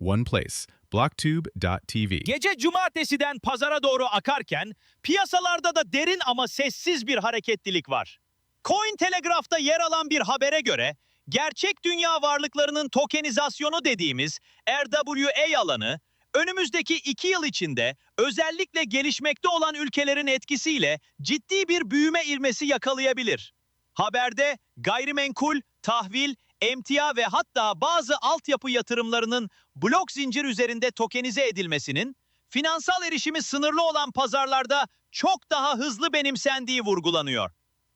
one place. blocktube.tv. Gece cumartesiden pazara doğru akarken piyasalarda da derin ama sessiz bir hareketlilik var. Cointelegraph'ta yer alan bir habere göre gerçek dünya varlıklarının tokenizasyonu dediğimiz RWA alanı önümüzdeki iki yıl içinde özellikle gelişmekte olan ülkelerin etkisiyle ciddi bir büyüme ilmesi yakalayabilir. Haberde gayrimenkul, tahvil, emtia ve hatta bazı altyapı yatırımlarının blok zincir üzerinde tokenize edilmesinin finansal erişimi sınırlı olan pazarlarda çok daha hızlı benimsendiği vurgulanıyor.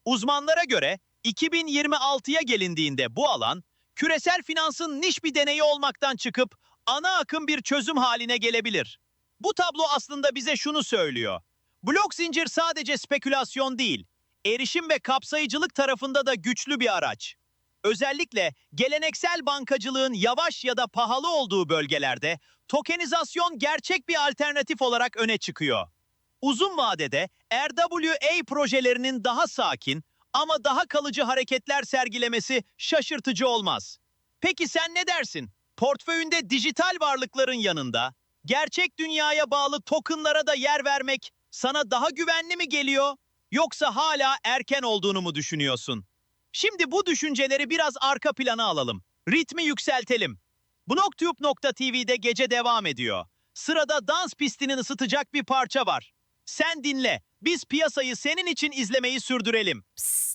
Uzmanlara göre 2026'ya gelindiğinde bu alan küresel finansın niş bir deneyi olmaktan çıkıp ana akım bir çözüm haline gelebilir. Bu tablo aslında bize şunu söylüyor. Blok zincir sadece spekülasyon değil, erişim ve kapsayıcılık tarafında da güçlü bir araç. Özellikle geleneksel bankacılığın yavaş ya da pahalı olduğu bölgelerde tokenizasyon gerçek bir alternatif olarak öne çıkıyor. Uzun vadede RWA projelerinin daha sakin ama daha kalıcı hareketler sergilemesi şaşırtıcı olmaz. Peki sen ne dersin? Portföyünde dijital varlıkların yanında gerçek dünyaya bağlı tokenlara da yer vermek sana daha güvenli mi geliyor yoksa hala erken olduğunu mu düşünüyorsun? Şimdi bu düşünceleri biraz arka plana alalım. Ritmi yükseltelim. Blogtube.tv'de gece devam ediyor. Sırada dans pistini ısıtacak bir parça var. Sen dinle. Biz piyasayı senin için izlemeyi sürdürelim. Psst.